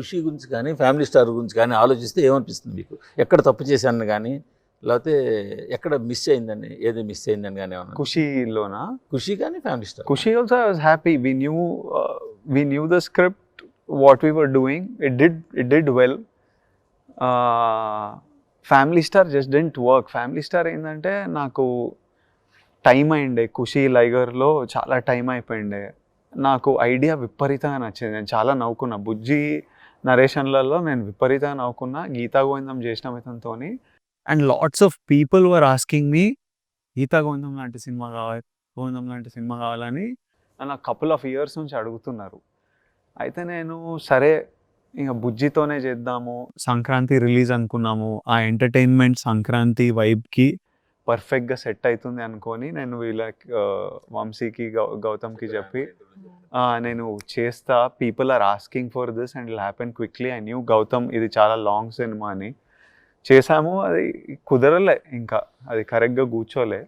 ఖుషి గురించి కానీ family star గురించి కానీ ఆలోచిస్తే ఏమనిపిస్తుంది మీకు? ఎక్కడ తప్పు చేశాను కానీ లేకపోతే ఎక్కడ మిస్ అయిందని ఏది మిస్ అయిందని కానీ ఏమన్నా? ఖుషీలోనా ఖుషి కానీ family star Kushi also I was happy we knew we knew the script what we were doing it did it did well family star just didn't work family star ఏంటంటే నాకు time అయిండే. ఖుషి లైగర్లో చాలా time అయిపోయిండే. నాకు idea విపరీతంగా నచ్చింది. నేను చాలా నవ్వుకున్నా. బుజ్జి నరేషన్లలో నేను విపరీతంగా నవ్వుకున్నా గీతా గోవిందం చేసిన ఇతనితో and lots of people were asking me Geetha Govindam లాంటి సినిమా కావాలి గోవిందం లాంటి సినిమా కావాలని? నన్ను కపుల్ ఆఫ్ ఇయర్స్ నుంచి అడుగుతున్నారు. అయితే నేను సరే ఇంకా బుజ్జితోనే చేద్దాము సంక్రాంతి రిలీజ్ అనుకున్నాము ఆ ఎంటర్టైన్మెంట్ సంక్రాంతి వైబ్కి పర్ఫెక్ట్గా సెట్ అవుతుంది అనుకొని నేను వీళ్ళకి ఆ, వంశీకి గౌతమ్కి చెప్పి నేను చేస్తా people are asking for this and it'll happen quickly I knew Gautam ఇది చాలా లాంగ్ సినిమా అని. చేసాము అది కుదరలే ఇంకా అది కరెక్ట్గా కూర్చోలే.